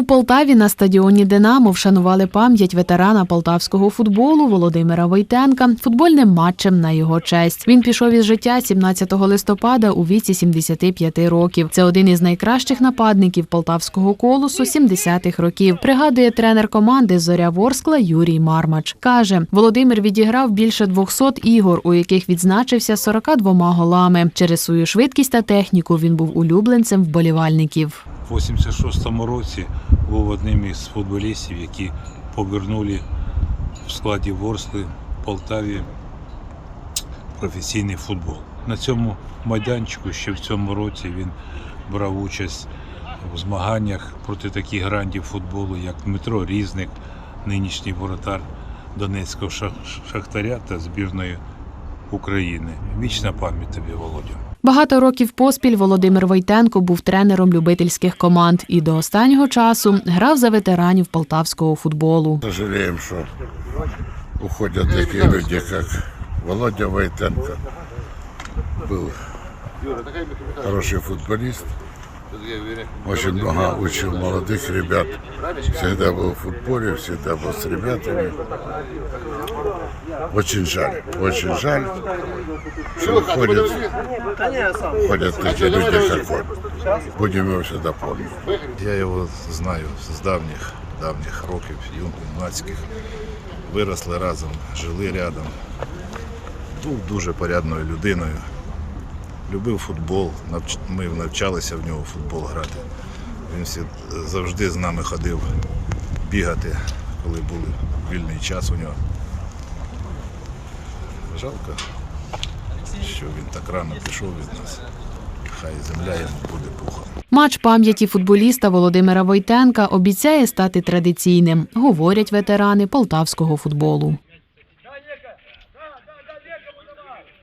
У Полтаві на стадіоні Динамо вшанували пам'ять ветерана полтавського футболу Володимира Войтенка футбольним матчем на його честь. Він пішов із життя 17 листопада у віці 75 років. Це один із найкращих нападників полтавського колосу 70-х років. Пригадує тренер команди Зоря Ворскла Юрій Мармач. каже, Володимир відіграв більше 200 ігор, у яких відзначився 42 голами. Через свою швидкість та техніку він був улюбленцем вболівальників. У 86-му році був одним із футболістів, які повернули в складі Ворскли в Полтаві професійний футбол. На цьому майданчику ще в цьому році він брав участь у змаганнях проти таких грандів футболу, як Дмитро Різник, нинішній воротар Донецького Шахтаря та збірної України. Вічна пам'ять тобі, Володя. Багато років поспіль Володимир Войтенко був тренером любительських команд і до останнього часу грав за ветеранів полтавського футболу. Жаліємо, що уходять такі люди, як Володя Войтенко. Був хороший футболист. Очень много учил молодых ребят. Всегда был в футболе, всегда был с ребятами. Очень жаль, очень жаль, что уходят, уходят такие люди, как он. Будем его всегда помнить. Я його знаю з давніх, давніх років, юнацьких. Виросли разом, жили рядом. Був дуже порядною людиною. Любив футбол. Ми навчалися в нього футбол грати. Він всі, завжди з нами ходив бігати, коли був вільний час у нього. Жалко, що він так рано пішов від нас. Хай земля йому буде пухом. Матч пам'яті футболіста Володимира Войтенка обіцяє стати традиційним, говорять ветерани полтавського футболу.